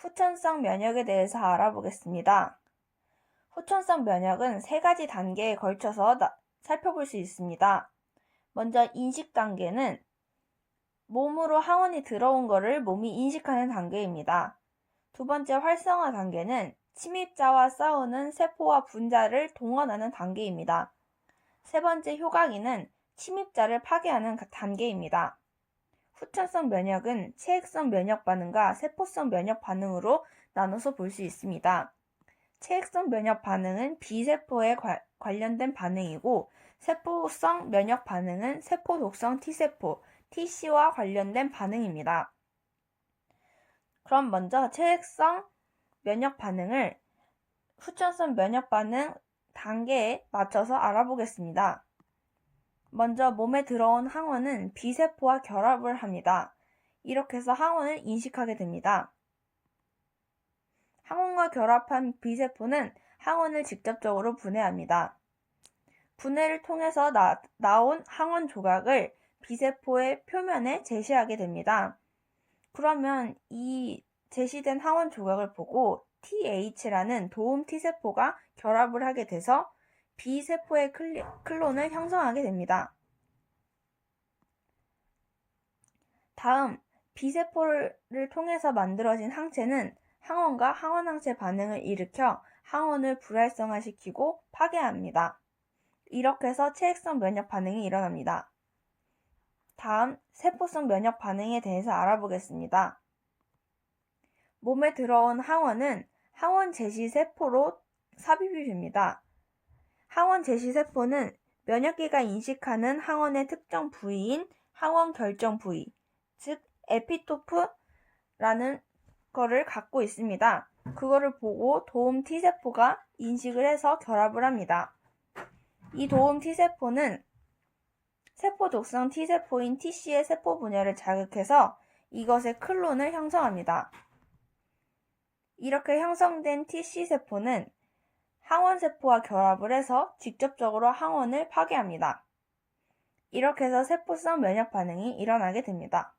후천성 면역에 대해서 알아보겠습니다. 후천성 면역은 세 가지 단계에 걸쳐서 나- 살펴볼 수 있습니다. 먼저 인식 단계는 몸으로 항원이 들어온 것을 몸이 인식하는 단계입니다. 두 번째 활성화 단계는 침입자와 싸우는 세포와 분자를 동원하는 단계입니다. 세 번째 효과기는 침입자를 파괴하는 가- 단계입니다. 후천성 면역은 체액성 면역 반응과 세포성 면역 반응으로 나눠서 볼 수 있습니다. 체액성 면역 반응은 B세포에 관- 관련된 반응이고 세포성 면역 반응은 세포 독성 T세포, TC와 관련된 반응입니다. 그럼 먼저 체액성 면역 반응을 후천성 면역 반응 단계에 맞춰서 알아보겠습니다. 먼저 몸에 들어온 항원은 B세포와 결합을 합니다. 이렇게 해서 항원을 인식하게 됩니다. 항원과 결합한 B세포는 항원을 직접적으로 분해합니다. 분해를 통해서 나, 나온 항원 조각을 B세포의 표면에 제시하게 됩니다. 그러면 이 제시된 항원 조각을 보고 TH라는 도움 T세포가 결합을 하게 돼서 B세포의 클론을 형성하게 됩니다. 다음, B세포를 통해서 만들어진 항체는 항원과 항원항체 반응을 일으켜 항원을 불활성화시키고 파괴합니다. 이렇게 해서 체액성 면역 반응이 일어납니다. 다음, 세포성 면역 반응에 대해서 알아보겠습니다. 몸에 들어온 항원은 항원 제시 세포로 삽입이 됩니다. 항원 제시 세포는 면역계가 인식하는 항원의 특정 부위인 항원 결정 부위, 즉 에피토프라는 거를 갖고 있습니다. 그거를 보고 도움 T세포가 인식을 해서 결합을 합니다. 이 도움 T세포는 세포 독성 T세포인 TC의 세포 분열을 자극해서 이것의 클론을 형성합니다. 이렇게 형성된 TC세포는 항원세포와 결합을 해서 직접적으로 항원을 파괴합니다. 이렇게 해서 세포성 면역 반응이 일어나게 됩니다.